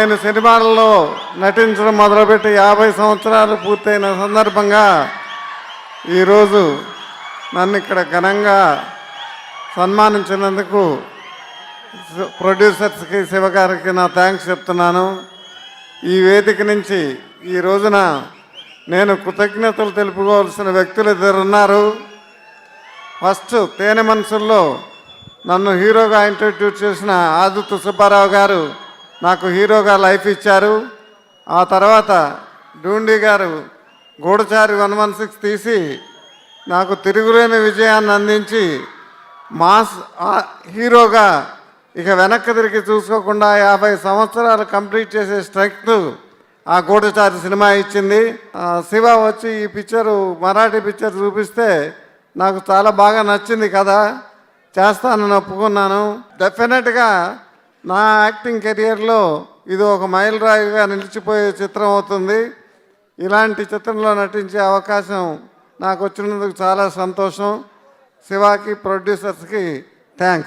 నేను సినిమాలలో నటించడం మొదలుపెట్టి యాభై సంవత్సరాలు పూర్తయిన సందర్భంగా ఈరోజు నన్ను ఇక్కడ ఘనంగా సన్మానించినందుకు ప్రొడ్యూసర్స్కి శివగారికి నా థ్యాంక్స్ చెప్తున్నాను. ఈ వేదిక నుంచి ఈ రోజున నేను కృతజ్ఞతలు తెలుపుకోవాల్సిన వ్యక్తులు ఇద్దరు ఉన్నారు ఫస్ట్ తేనె మనసుల్లో నన్ను హీరోగా ఇంట్రడ్యూస్ చేసిన ఆదిత్య సుబ్బారావు గారు నాకు హీరోగా లైఫ్ ఇచ్చారు. ఆ తర్వాత డూండి గారు గూడచారి వన్ వన్ సిక్స్ తీసి నాకు తిరుగులేని విజయాన్ని అందించి మాస్ హీరోగా ఇక వెనక్కి తిరిగి చూసుకోకుండా యాభై సంవత్సరాలు కంప్లీట్ చేసే స్ట్రెంగ్త్ ఆ గూఢచారి సినిమా ఇచ్చింది. శివ వచ్చి ఈ పిక్చరు మరాఠీ పిక్చర్ చూపిస్తే నాకు చాలా బాగా నచ్చింది కదా. చేస్తానని ఒప్పుకున్నాను. డెఫినెట్గా నా యాక్టింగ్ కెరియర్లో ఇది ఒక మైలురాయిగా నిలిచిపోయే చిత్రం అవుతుంది. ఇలాంటి చిత్రంలో నటించే అవకాశం నాకు వచ్చినందుకు చాలా సంతోషం. శివాకి ప్రొడ్యూసర్స్కి థ్యాంక్స్